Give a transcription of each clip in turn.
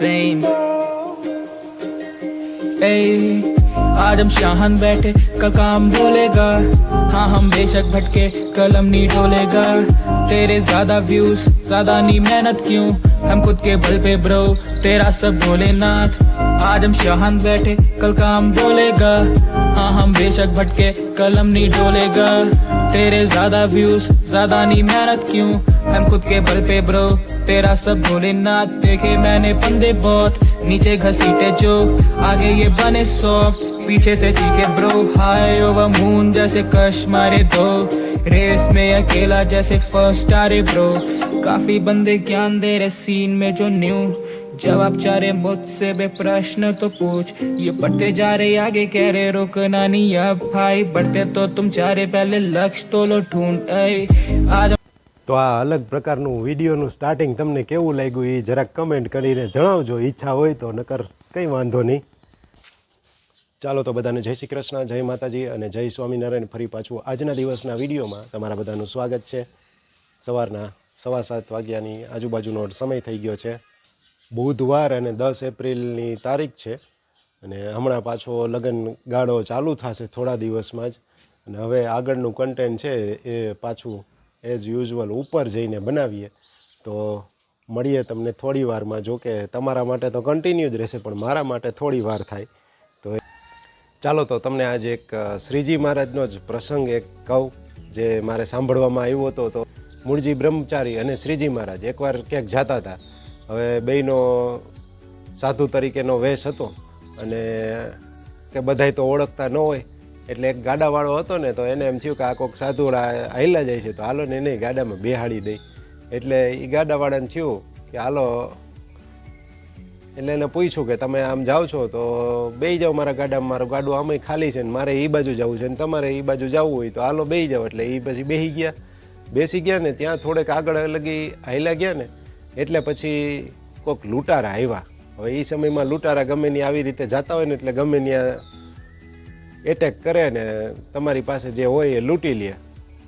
same. Hey, आज हम Shahn बैठे कल काम बोलेगा? हाँ हम बेशक भटके कलम नहीं डोलेगा। तेरे ज़्यादा व्यूज़ ज़्यादा नहीं मेहनत क्यों? हम खुद के बल पे ब्रो तेरा सब भोलेनाथ। आज हम शाहन बैठे कल काम बोलेगा। हाँ हम बेशक भटके कलम नहीं डोलेगा। तेरे ज़्यादा व्यूज़ ज़्यादा नहीं मेहनत क्यों? हम खुद के बल पे ब्रो, तेरा सब भोलेनाथ, देखे मैंने बंदे बहुत, नीचे घसीटे जो, आगे ये बने सॉफ्ट पीछे से चीखे ब्रो हाय ओवर मून जैसे कश मारे दो रेस में अकेला जैसे फ़र्स्ट आ रे ब्रो, काफ़ी बंदे ज्ञान दे रहे सीन में जो न्यू जवाब चाह रहे मुझसे बे प्रश्न तो पूछ, ये बढ़ते जा रहे आगे कह रहे रुकना नहीं अब भाई, बढ़ते तो तुम चाह रहे पहले लक्ष्य तो लो ढूंढ आज તો આ અલગ પ્રકારનું વિડીયોનું સ્ટાર્ટિંગ તમને કેવું લાગ્યું એ જરાક કમેન્ટ કરીને જણાવજો. ઈચ્છા હોય તો નકર કંઈ વાંધો નહીં. ચાલો તો બધાને જય શ્રી કૃષ્ણ, જય માતાજી અને જય સ્વામિનારાયણ. ફરી પાછું આજના દિવસના વિડીયોમાં તમારા બધાનું સ્વાગત છે. સવારના સવા સાત વાગ્યાની આજુબાજુનો સમય થઈ ગયો છે. બુધવાર અને દસ એપ્રિલની તારીખ છે અને હમણાં પાછો લગ્ન ગાળો ચાલુ થશે થોડા દિવસમાં જ. અને હવે આગળનું કન્ટેન્ટ છે એ પાછું એઝ યુઝ્યુઅલ ઉપર જઈને બનાવીએ, તો મળીએ તમને થોડી વારમાં. જો કે તમારા માટે તો કન્ટિન્યુ જ રહેશે, પણ મારા માટે થોડી વાર થાય. તો ચાલો, તો તમને આજે એક શ્રીજી મહારાજનો જ પ્રસંગ એક કહું, જે મારે સાંભળવામાં આવ્યો હતો. તો મૂળજી બ્રહ્મચારી અને શ્રીજી મહારાજ એકવાર ક્યાંક જતા હતા. હવે બેયનો સાધુ તરીકેનો વેશ હતો અને કે બધાય તો ઓળખતા ન હોય એટલે એક ગાડાવાળો હતો ને, તો એને એમ થયું કે આ કોઈક સાધુ હાઈલા જાય છે, તો હાલો ને એને ગાડામાં બેહાડી દઈ એટલે એ ગાડાવાળાને થયું કે હાલો, એટલે એને પૂછ્યું કે તમે આમ જાઓ છો, તો બે જાઓ મારા ગાડામાં, મારું ગાડું આમે ખાલી છે ને, મારે એ બાજુ જવું છે ને, તમારે એ બાજુ જવું હોય, તો હાલો બે જાઓ. એટલે એ પછી બેહી ગયા. બેસી ગયા ને, ત્યાં થોડેક આગળ લગી હાઈલા ગયા ને, એટલે પછી કોઈક લૂંટારા આવ્યા. હવે એ સમયમાં લૂંટારા ગમે ની આવી રીતે જતા હોય ને, એટલે ગમે ત્યાં એટેક કરે ને તમારી પાસે જે હોય એ લૂંટી લે.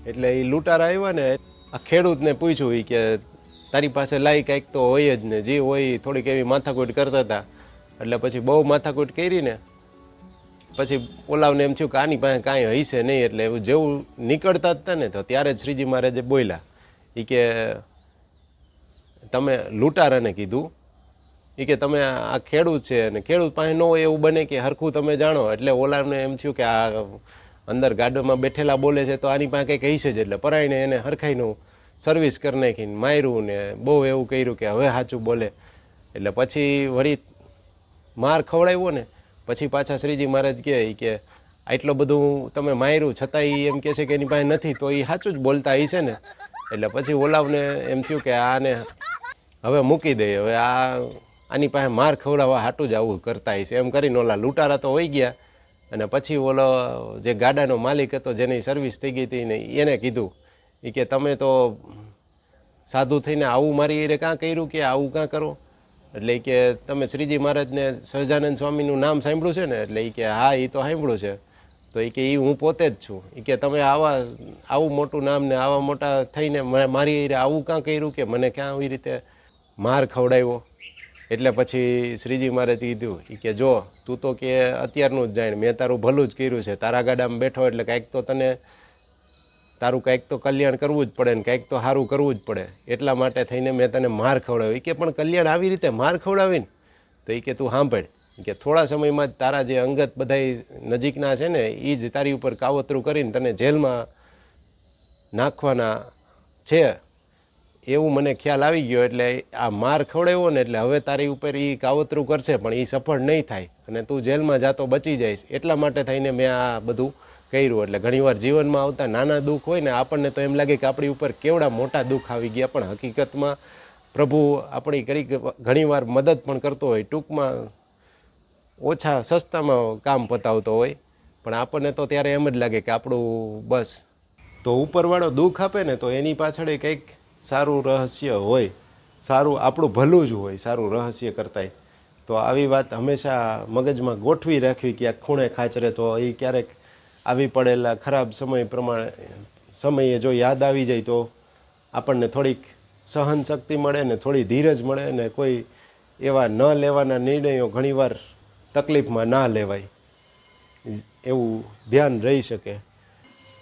એટલે એ લૂંટારા આવ્યા ને આ ખેડૂતને પૂછ્યું એ કે તારી પાસે લાઈ કાંઈક તો હોય જ ને, જે હોય થોડીક એવી માથાકૂટ કરતા હતા. એટલે પછી બહુ માથાકૂટ કરી ને પછી ઓલાવને એમ થયું કે આની પાસે કાંઈ હશે નહીં, એટલે એવું જેવું નીકળતા જ હતા ને, તો ત્યારે જ શ્રીજી મહારાજે બોલ્યા. એ કે તમે લૂંટારાને કીધું એ કે તમે આ ખેડૂત છે અને ખેડૂત પાસે ન હોય એવું બને કે હરખું તમે જાણો. એટલે ઓલાને એમ થયું કે આ અંદર ગાર્ડનમાં બેઠેલા બોલે છે તો આની પાસે કંઈક હશે જ એટલે પરાઈને એને હરખાઈનું સર્વિસ કરી નાખીને માર્યું ને બહુ એવું કર્યું કે હવે સાચું બોલે. એટલે પછી વળી માર ખવડાવ્યો ને, પછી પાછા શ્રીજી મહારાજ કહે કે આટલું બધું તમે માર્યું છતાં એ એમ કહે છે કે એની પાસે નથી, તો એ સાચું જ બોલતા હશે ને. એટલે પછી ઓલાવને એમ થયું કે આને હવે મૂકી દઈએ હવે આ આની પાસે માર ખવડાવવા હાટું જ આવું કરતા હશે એમ કરીને ઓલા લૂંટારા તો હોઈ ગયા. અને પછી ઓલો જે ગાડાનો માલિક હતો, જેની સર્વિસ થઈ ગઈ હતી ને એને કીધું એ કે, તમે તો સાધુ થઈને આવું મારી એને કાં કર્યું કે આવું કાં કરો? એટલે કે, તમે શ્રીજી મહારાજને સહજાનંદ સ્વામીનું નામ સાંભળ્યું છે ને? એટલે એ કે, હા એ તો સાંભળ્યું છે. તો એ કે એ હું પોતે જ છું. એ કે, તમે આવા, આવું મોટું નામ ને આવા મોટા થઈને મારી આવું કાં કર્યું કે મને ક્યાં આવી રીતે માર ખવડાવ્યો? એટલે પછી શ્રીજી મહારાજ કીધું એ કે જો, તું તો કે અત્યારનું જ જાણ, મેં તારું ભલું જ કર્યું છે, તારા ગાડામાં બેઠો એટલે કાંઈક તો તને, તારું કાંઈક તો કલ્યાણ કરવું જ પડે ને કાંઈક તો સારું કરવું જ પડે. એટલા માટે થઈને મેં તને માર ખવડાવી કે, પણ કલ્યાણ આવી રીતે માર ખવડાવીને? તો એ કે, તું સાંભળ કે થોડા સમયમાં જ તારા જે અંગત બધાય નજીકના છે ને એ જ તારી ઉપર કાવતરું કરીને તને જેલમાં નાખવાના છે. એવું મને ખ્યાલ આવી ગયો એટલે આ માર ખવડાવ્યો ને એટલે હવે તારી ઉપર એ કાવતરું કરશે, પણ એ સફળ નહીં થાય અને તું જેલમાં જાતો બચી જઈશ. એટલા માટે થઈને મેં આ બધું કર્યું. એટલે ઘણીવાર જીવનમાં આવતા નાના દુઃખ હોય ને આપણને તો એમ લાગે કે આપણી ઉપર કેવડા મોટા દુઃખ આવી ગયા, પણ હકીકતમાં પ્રભુ આપણી કરી ઘણીવાર મદદ પણ કરતો હોય. ટૂંકમાં ઓછા સસ્તામાં કામ પતાવતો હોય, પણ આપણને તો ત્યારે એમ જ લાગે કે આપણું બસ. તો ઉપરવાળો દુઃખ આપે ને તો એની પાછળ કંઈક સારું રહસ્ય હોય, સારું આપણું ભલું જ હોય, સારું રહસ્ય કરતાંય. તો આવી વાત હંમેશા મગજમાં ગોઠવી રાખવી ક્યાંક ખૂણે ખાચરે તો એ ક્યારેક આવી પડેલા ખરાબ સમય પ્રમાણે, સમયે જો યાદ આવી જાય તો આપણને થોડીક સહન શક્તિ મળે ને થોડી ધીરજ મળે ને કોઈ એવા ન લેવાના નિર્ણયો ઘણીવાર તકલીફમાં ના લેવાય. એવું ધ્યાન રહી શકે.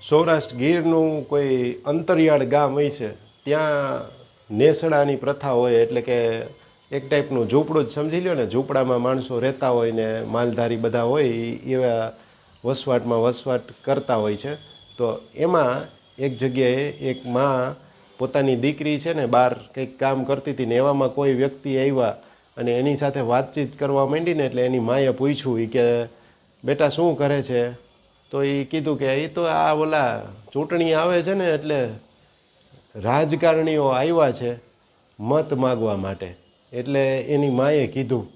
સૌરાષ્ટ્ર ગીરનું કોઈ અંતરિયાળ ગામ છે ત્યાં નેસડાની પ્રથા હોય એટલે કે એક ટાઈપનું ઝૂંપડું જ સમજી લ્યો ને, ઝૂંપડામાં માણસો રહેતા હોય ને, માલધારી બધા હોય એવા વસવાટમાં વસવાટ કરતા હોય છે. તો એમાં એક જગ્યાએ એક મા પોતાની દીકરી છે ને, બહાર કંઈક કામ કરતી હતી ને, એવામાં કોઈ વ્યક્તિ આવ્યા અને એની સાથે વાતચીત કરવા માંડીને એટલે એની માએ પૂછ્યું એ કે, બેટા, શું કરે છે? તો એ કીધું કે એ તો આ ઓલા ચૂંટણી આવે છે ને, એટલે રાજકારણીઓ આવ્યા છે મત માગવા માટે. એટલે એની માએ કીધું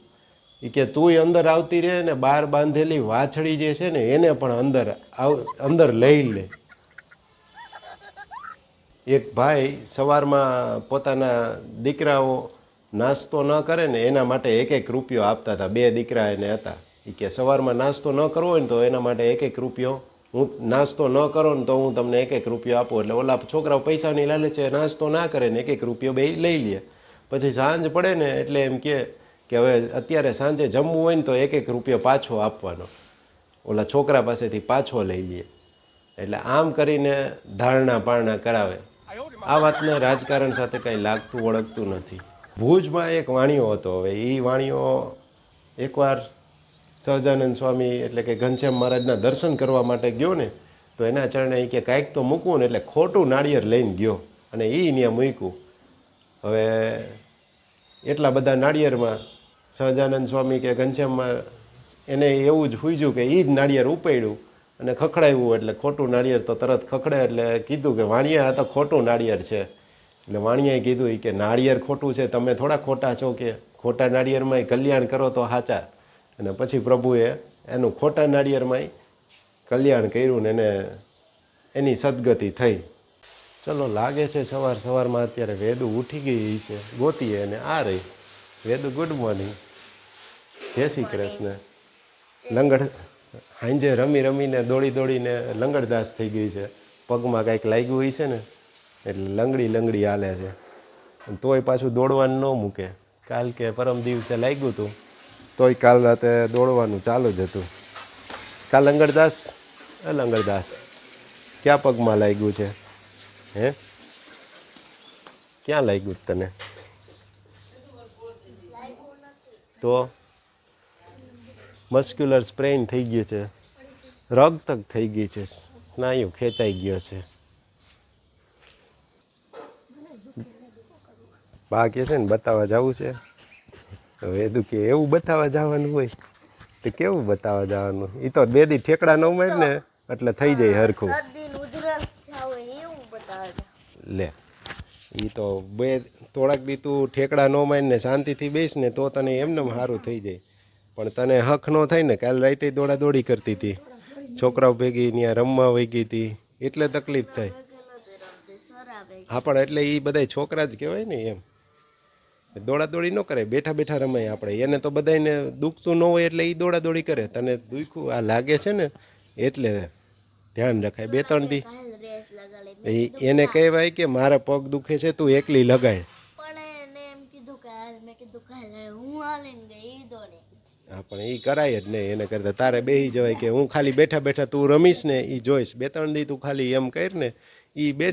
એ કે તુંય અંદર આવતી રહે ને બહાર બાંધેલી વાછડી જે છે ને એને પણ અંદર આવ, અંદર લઈ લે. એક ભાઈ સવારમાં પોતાના દીકરાઓ નાસ્તો ન કરે ને એના માટે એક એક રૂપિયો આપતા હતા. બે દીકરા એને હતા. એ કે સવારમાં નાસ્તો ન કરવો હોય ને તો એના માટે એક એક રૂપિયો હું નાસ્તો ન કરો ને તો હું તમને એક એક રૂપિયો આપું એટલે ઓલા છોકરાઓ પૈસાની લાલચે નાસ્તો ના કરે ને એક એક રૂપિયો બે લઈ લે. પછી સાંજ પડે ને એટલે એમ કહે કે હવે અત્યારે સાંજે જમવું હોય ને તો એક એક રૂપિયો પાછો આપવાનો. ઓલા છોકરા પાસેથી પાછો લઈ લે. એટલે આમ કરીને ધારણા પારણા કરાવે. આ વાતને રાજકારણ સાથે કંઈ લાગતું, ઓળખતું નથી. ભુજમાં એક વાણિયો હતો. હવે એ વાણિયો એકવાર સહજાનંદ સ્વામી એટલે કે ઘનશ્યામ મહારાજના દર્શન કરવા માટે ગયો ને, તો એના ચરણે કે કાંઈક તો મૂકવું ને એટલે ખોટું નાળિયેર લઈને ગયો અને એ ત્યાં મૂક્યું. હવે એટલા બધા નાળિયેરમાં સહજાનંદ સ્વામી કે ઘનશ્યામમાં એને એવું જ હુજ્યું કે એ જ નાળિયેર ઉપાડ્યું અને ખખડાવ્યું એટલે ખોટું નાળિયેર તો તરત ખખડે એટલે કીધું કે વાણિયા, આ તો ખોટું નાળિયેર છે. એટલે વાણિયાએ કીધું કે નાળિયેર ખોટું છે, તમે થોડા ખોટા છો કે ખોટા નાળિયેરમાં કલ્યાણ કરો તો સાચા. અને પછી પ્રભુએ એનું ખોટા નાળિયેરમાંય કલ્યાણ કર્યું ને એને એની સદગતિ થઈ. ચલો, લાગે છે સવાર સવારમાં અત્યારે વેદુ ઉઠી ગઈ છે. ગોતીએ અને આ રહી. વેદુ ગુડ મોર્નિંગ. જય શ્રી કૃષ્ણ. લંગડ હાંજે રમી રમીને, દોડી દોડીને લંગડદાસ થઈ ગઈ છે. પગમાં કાંઈક લાગ્યું હોય છે ને, એટલે લંગડી લંગડી હાલે છે. તોય પાછું દોડવાનું ન મૂકે. કાલ કે પરમ દિવસે લાગ્યું હતું તોય કાલ રાતે દોડવાનું ચાલુ જ હતું. કાલ લંગરદાસ એ લંગરદાસ, ક્યાં પગમાં લાગ્યું છે? હે? ક્યાં લાગ્યું તને? તો મસ્ક્યુલર સ્પ્રેઇન થઈ ગયું છે. રગતક થઈ ગઈ છે. સ્નાયુ ખેંચાઈ ગયો છે. બાકી છે ને બતાવવા જવું છે? હવે એદું કે એવું બતાવવા જવાનું હોય. તો કેવું બતાવવા જવાનું? એ તો બે દી ઠેકડા ન માર ને એટલે થઈ જાય હરખું. લે એ તો બે થોડાક દી તું ઠેકડા ન મારીને શાંતિથી બેસ ને તો તને એમને સારું થઈ જાય. પણ તને હક ન થાય ને કાલ રાતે દોડા દોડી કરતી હતી છોકરાઓ ભેગી ત્યાં રમવા વહી ગઈ હતી એટલે તકલીફ થાય. તે હા પણ એટલે એ બધા છોકરા જ કહેવાય ને એમ. દોડા દોડી ન કરે બેઠા બેઠા રમાય આપણે. એને તો બધાને દુખતું ન હોય એટલે એ દોડાદોડી કરે. તને દુખ્યું આ લાગે છે ને એટલે ધ્યાન રખાય. બે ત્રણ દી એને કહેવાય કે મારા પગ દુખે છે તું એકલી લગાડ પણ કીધું કે કીધું કાલ હું હાલીને ગઈ હા પણ એ કરાય જ નહીં. એને કરતાં તારે બેસી જવાય કે હું ખાલી બેઠા બેઠા તું રમીશ ને એ જોઈશ. બે ત્રણ દી તું ખાલી એમ કર ને એ બે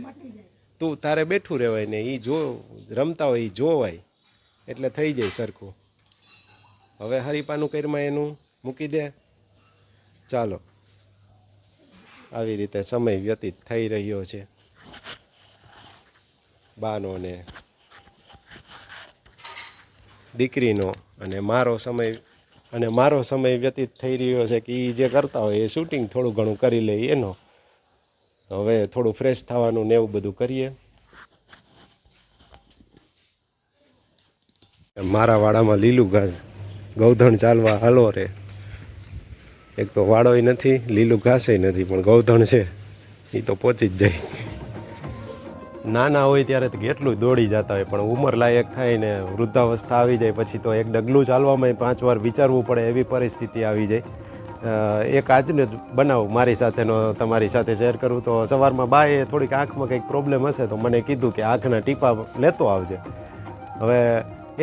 તું તારે બેઠું રહેવાય ને એ જો રમતા હોય એ જોવાય. એટલે થઈ જાય સરખું. હવે હરીપાનું કરમાં એનું મૂકી દે. ચાલો. આવી રીતે સમય વ્યતીત થઈ રહ્યો છે. બાનોને, દીકરીનો અને મારો સમય, અને મારો સમય વ્યતીત થઈ રહ્યો છે કે એ જે કરતા હોય એ શૂટિંગ થોડું ઘણું કરી લે એનો. હવે થોડું ફ્રેશ થવાનું ને એવું બધું કરીએ. મારા વાડામાં લીલું ઘાસ, ગૌધણ ચાલવા હાલો રે. એક તો વાડોય નથી, લીલું ઘાસે નથી, પણ ગૌધણ છે. એ તો પહોંચી જ જાય. નાના હોય ત્યારે તો કેટલું દોડી જતા હોય, પણ ઉંમર લાયક થાય ને વૃદ્ધાવસ્થા આવી જાય, પછી તો એક ડગલું ચાલવામાં પાંચ વાર વિચારવું પડે, એવી પરિસ્થિતિ આવી જાય. એક આજનો જ બનાવ મારી સાથેનો, તમારી સાથે શેર કરું તો સવારમાં બાએ થોડીક આંખમાં કંઈક પ્રોબ્લેમ હશે તો મને કીધું કે આંખના ટીપા લેતો આવજે. હવે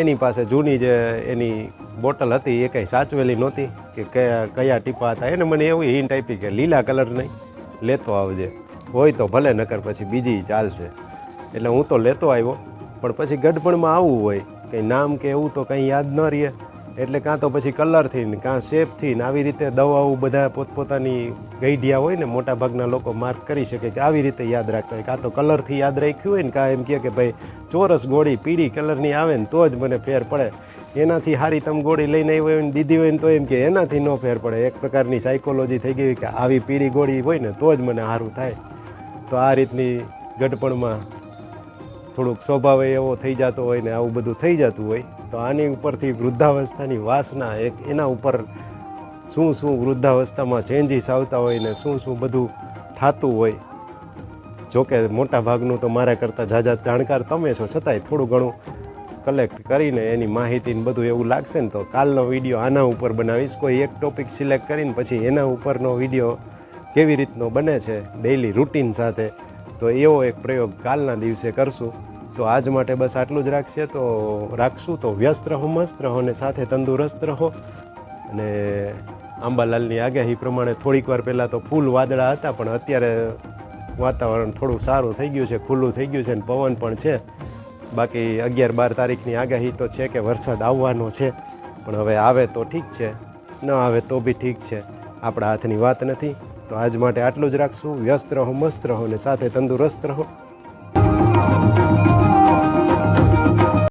એની પાસે જૂની જે એની બોટલ હતી, એ કંઈ સાચવેલી નહોતી કે કયા કયા ટીપા હતા. એને મને એવું હિન્ટ આપી કે લીલા કલર નહીં, લેતો આવજે. હોય તો ભલે, નકર પછી બીજી ચાલશે. એટલે હું તો લેતો આવ્યો, પણ પછી ગઢપણમાં આવવું હોય, કંઈ નામ કે એવું તો કંઈ યાદ ન રહે. એટલે કાં તો પછી કલરથી ને કાં શેપથી ને આવી રીતે દવાઓ બધા પોતપોતાની ગઈડિયા હોય ને મોટા ભાગના લોકો માર્ક કરી શકે કે આવી રીતે યાદ રાખતા હોય. કાં તો કલરથી યાદ રાખ્યું હોય ને કાં એમ કહે કે ભાઈ ચોરસ ગોળી પીળી કલરની આવે ને તો જ મને ફેર પડે. એનાથી હારી તમે ગોળી લઈને આવી હોય ને દીધી હોય ને તો એમ કે એનાથી ન ફેર પડે. એક પ્રકારની સાયકોલોજી થઈ ગઈ કે આવી પીળી ગોળી હોય ને તો જ મને સારું થાય. તો આ રીતની ગડપણમાં થોડુંક સ્વભાવે એવો થઈ જતો હોય ને આવું બધું થઈ જતું હોય. તો આની ઉપરથી વૃદ્ધાવસ્થાની વાસના એક એના ઉપર શું શું વૃદ્ધાવસ્થામાં ચેન્જીસ આવતા હોય ને શું શું બધું થતું હોય. જોકે મોટા ભાગનું તો મારા કરતાં જાજા જાણકાર તમે છો, છતાંય થોડું ઘણું કલેક્ટ કરીને એની માહિતીને બધું એવું લાગશે ને તો કાલનો વીડિયો આના ઉપર બનાવીશ. કોઈ એક ટોપિક સિલેક્ટ કરીને પછી એના ઉપરનો વીડિયો કેવી રીતનો બને છે ડેઈલી રૂટીન સાથે, તો એવો એક પ્રયોગ કાલના દિવસે કરશું. તો આજ માટે બસ આટલું જ રાખશે. તો રાખશું તો વ્યસ્ત રહો, મસ્ત રહો ને સાથે તંદુરસ્ત રહો. અને આંબાલાલની આગાહી પ્રમાણે થોડીક વાર પહેલાં તો ફૂલ વાદળા હતા, પણ અત્યારે વાતાવરણ થોડું સારું થઈ ગયું છે, ખુલ્લું થઈ ગયું છે અને પવન પણ છે. બાકી અગિયાર બાર તારીખની આગાહી તો છે કે વરસાદ આવવાનો છે, પણ હવે આવે તો ઠીક છે, ન આવે તો બી ઠીક છે. આપણા હાથની વાત નથી. તો આજ માટે આટલું જ રાખશું. વ્યસ્ત રહો, મસ્ત રહો ને સાથે તંદુરસ્ત રહો.